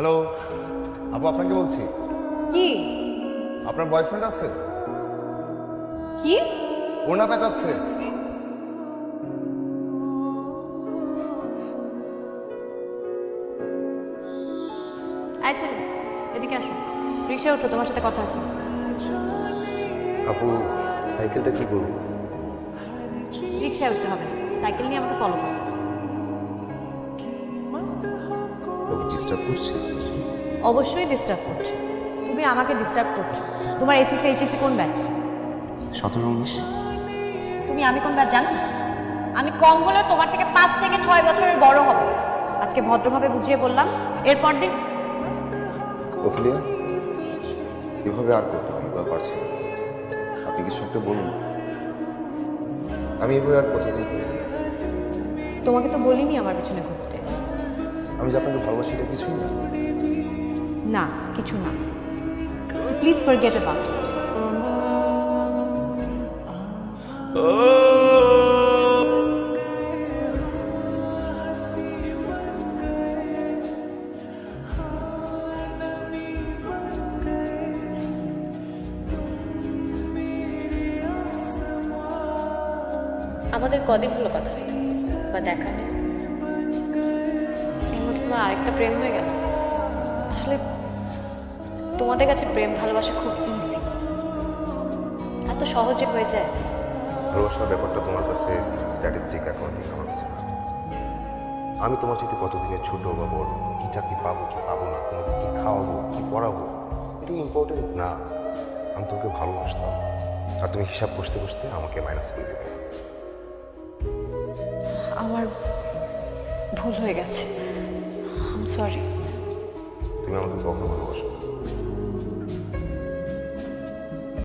Hello আপু আপনাকে বলছি। কি? আপনার বয়ফ্রেন্ড আছে? কি? ওনা পেঁচাচ্ছে। আয় ছেলে এদিকে আসো। রিক্সা উঠো তোমার সাথে কথা আছে। আপু সাইকেলটা কি করব রিক্সায় উঠতে হবে। সাইকেল নিয়ে আমাকে ফলো করো। ডিস্টার্ব করছি? অবশ্যই ডিস্টার্ব করছ। তুমি আমাকে ডিস্টার্ব করছ। তোমার এসএসসি এইচএসসি কোন ব্যাচ সতেরো উনিশ। তুমি আমি কোন ব্যাচ জানো? আমি কম হলেও তোমার থেকে পাঁচ থেকে ছয় বছরের বড় হব। আজকে ভদ্রভাবে বুঝিয়ে বললাম এরপর দিন। ওফিলিয়া এভাবে আর করতে আমি আর পারছি না। আপনি কিছু একটা বলুন। আমি এভাবে আর কতদিন? তোমাকে তো বলিনি আমার পেছনে ঘুরতে। আমি যে আপনাকে ভালোবাসি এটা কিছুই না। না কিছু না। প্লিজ ফরগেট অ্যাবাউট ইট আমাদের কদিন হলো কথা হয় না বা দেখা হয় তোমার আরেকটা প্রেম হয়ে গেল। আসলে তোমাদের কাছে প্রেম ভালোবাসা খুব ইজি এত সহজে হয়ে যায়। ভালোবাসার ব্যাপারটা তোমার কাছে স্ট্যাটিস্টিক অ্যাকাউন্টিং আমার কাছে আমি তোমার সাথে কতদিনের ছোট বা বড়? কি চাকরি পাবো কি পাবো না? তোমাকে কি খাওয়াবো কি পড়াবো? এটা ইম্পর্টেন্ট না আমি তোমাকে ভালোবাসতাম। আর তুমি হিসাব কষতে কষতে আমাকে মাইনাস করে দিতে আমার ভুল হয়ে গেছে। সরি তুমি আমাকে কখনো ভালোবাসো না।